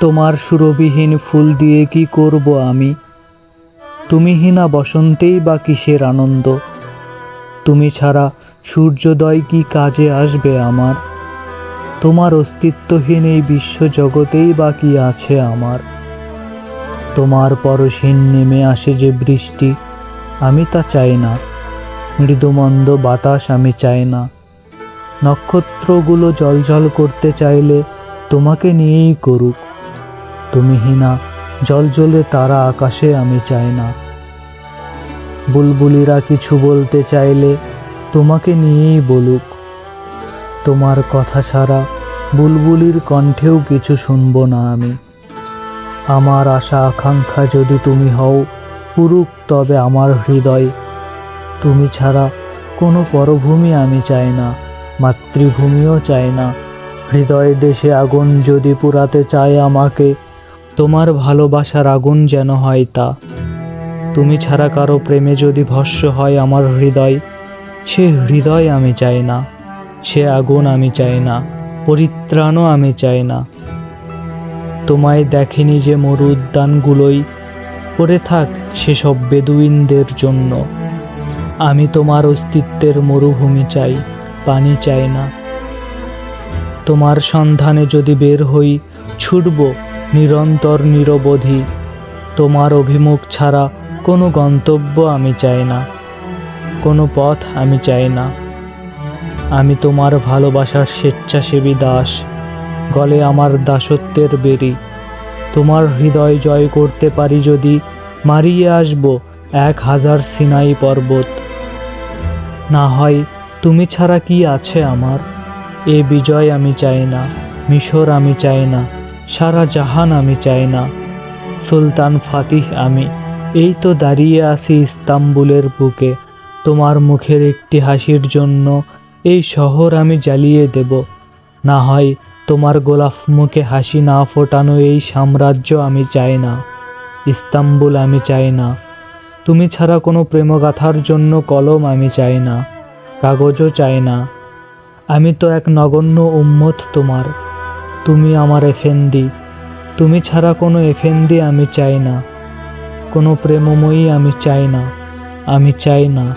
তোমার সুরবিহীন ফুল দিয়ে কি করব আমি? তুমি তুমিহীনা বসন্তেই বা কিসের আনন্দ? তুমি ছাড়া সূর্যোদয় কি কাজে আসবে আমার? তোমার অস্তিত্বহীন এই বিশ্বজগতেই বা কি আছে আমার? তোমার পরশহীন নেমে আসে যে বৃষ্টি, আমি তা চাই না। মৃদুমন্দ বাতাস আমি চাই না। নক্ষত্রগুলো জলজল করতে চাইলে তোমাকে নিয়েই করুক। তুমিহীনা, জলজলে তারা আকাশে আমি চাই না। বুলবুলিরা কিছু বলতে চাইলে তোমাকে নিয়েই বলুক। তোমার কথা ছাড়া বুলবুলির কণ্ঠেও কিছু শুনব না আমি। আমার আশা আকাঙ্ক্ষা যদি তুমি হও, পুরুক তবে আমার হৃদয়। তুমি ছাড়া কোনো পরভূমি আমি চাই না, মাতৃভূমিও চাই না। হৃদয় দেশে আগুন যদি পুরাতে চায় আমাকে তোমার ভালোবাসার আগুন যেন হয় তা। তুমি ছাড়া কারও প্রেমে যদি ভস্য হয় আমার হৃদয়, সে হৃদয় আমি চাই না, সে আগুন আমি চাই না, পরিত্রাণও আমি চাই না। তোমায় দেখেনি যে মরু উদ্যানগুলোই, পড়ে থাক সেসব বেদুইনদের জন্য। আমি তোমার অস্তিত্বের মরুভূমি চাই, পানি চাই না। তোমার সন্ধানে যদি বের হই, ছুটব নিরন্তর নিরবধি। তোমার অভিমুখ ছাড়া কোনো গন্তব্য আমি চাই না। কোনো পথ আমি চাই না। আমি তোমার ভালোবাসার স্বেচ্ছাসেবী দাস। গলে আমার দাসত্বের বেরি তোমার হৃদয় জয় করতে পারি যদি মারিয়ে আসব এক হাজার সিনাই পর্বত। না হয় তুমি ছাড়া কি আছে আমার? এ বিজয় আমি চাই না, মিশর আমি চাই না। সারা জাহান আমি চাই না। সুলতান ফাতিহ আমি। এই তো দাঁড়িয়ে আছি ইস্তাম্বুলের বুকে। তোমার মুখের একটি হাসির জন্য এই শহর আমি জ্বালিয়ে দেব। না হয় তোমার গোলাপ মুখে হাসি না ফোটানো এই সাম্রাজ্য আমি চাই না। ইস্তাম্বুল আমি চাই না। তুমি ছাড়া কোনো প্রেমগাথার জন্য কলম আমি চাই না। কাগজও চাই না। আমি তো এক নগণ্য উম্মত তোমার। তুমি আমার এফেন্দি তুমি ছাড়া কোনো এফেন্দি আমি চাই না। কোনো প্রেমময়ী আমি চাই না। আমি চাই না।